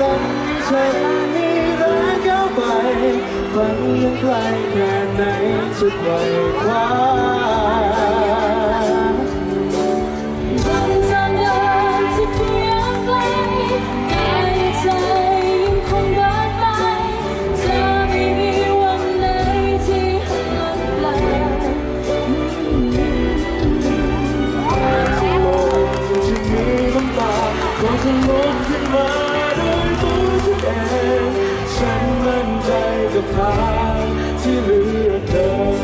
ลมฉันมีแรงก้าไปฝันยังไกลแค่ไหนจะไกลคว้า ขึ้นมาด้วยตัวฉันเองฉันมั่นใจกับทางที่เหลือเธอ